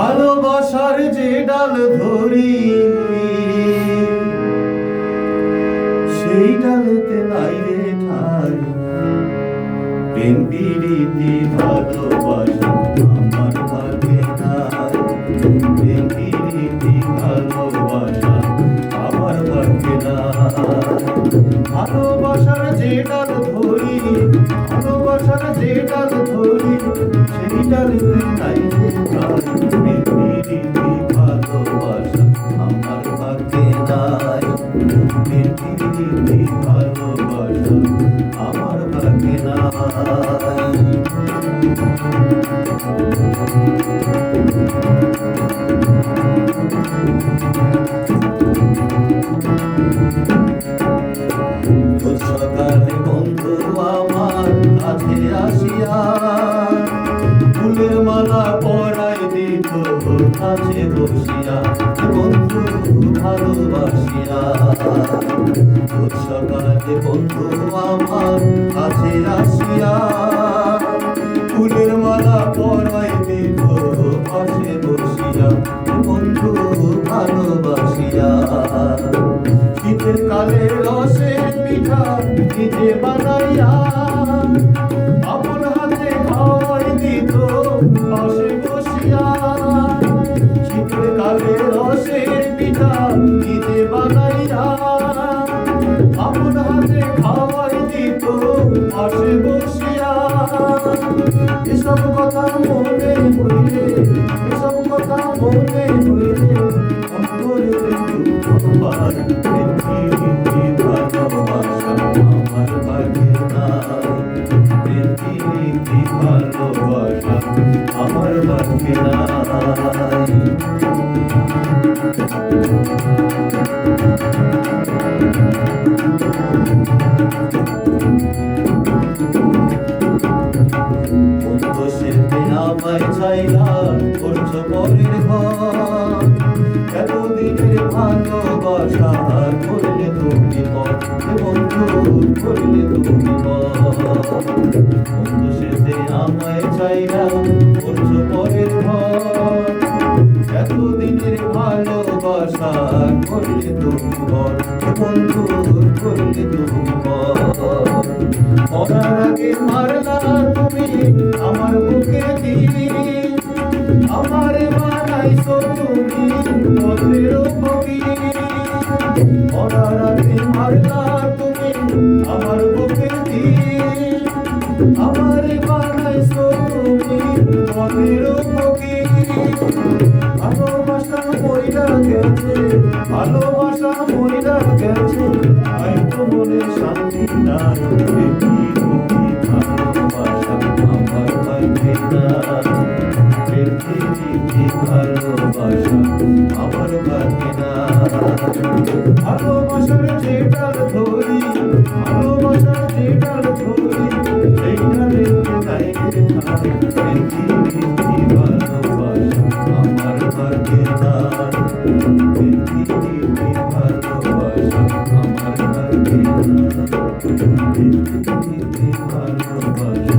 ভালোবাসার যে ডাল ধরি, সেই ডালেতে নাই রে ঠাই। প্রেম পিড়িতে ভালোবাসা আমার ভাগ্যে নাই। প্রেম পিড়িতে ভালোবাসা আমার ভাগ্যে নাই। ভালোবাসার যে ডাল ধরি, ভালোবাসার যে ডাল ধরি, সেই ডালেতে নাই ফুলের মালা পরাই দিত কাছে বসিয়া বন্ধু ভালোবাসিয়া। সকালে বন্ধু আমার কাছে আসিয়া পাশে বসিয়া। এসব কথা মনে হইলে এসব কথা মনে হইলে আমার ভাগ্যে নাই। চাইলা করছ পরের ঘর। এতদিনের ভালোবাসা করলে তুমি পর বন্ধু, করলে তুমি পর। বন্ধু শিল্পী আমায় চাইলা করছ পরের ঘর। এতদিনের ভালোবাসা করলে তুমি পর বন্ধু, করলে তুমি পর। মরার আগে মারলা তুমি মরার আগে মারলা আমার বুকে দিলি আমার বানাইছো তুমি পথের ফকি ভালোবাসা মইরা গেছে, ভালোবাসা মইরা গেছে। তাই তো মনে শান্তি মুখি ভালোবাসার যে ডাল ধরি ভালোবাসার যে ডাল ধরি এইখানে তাই ভালোবাসা আমার ভাগ্যে তার। ভালোবাসা আমার ভাগ্যে তার ভালোবাসা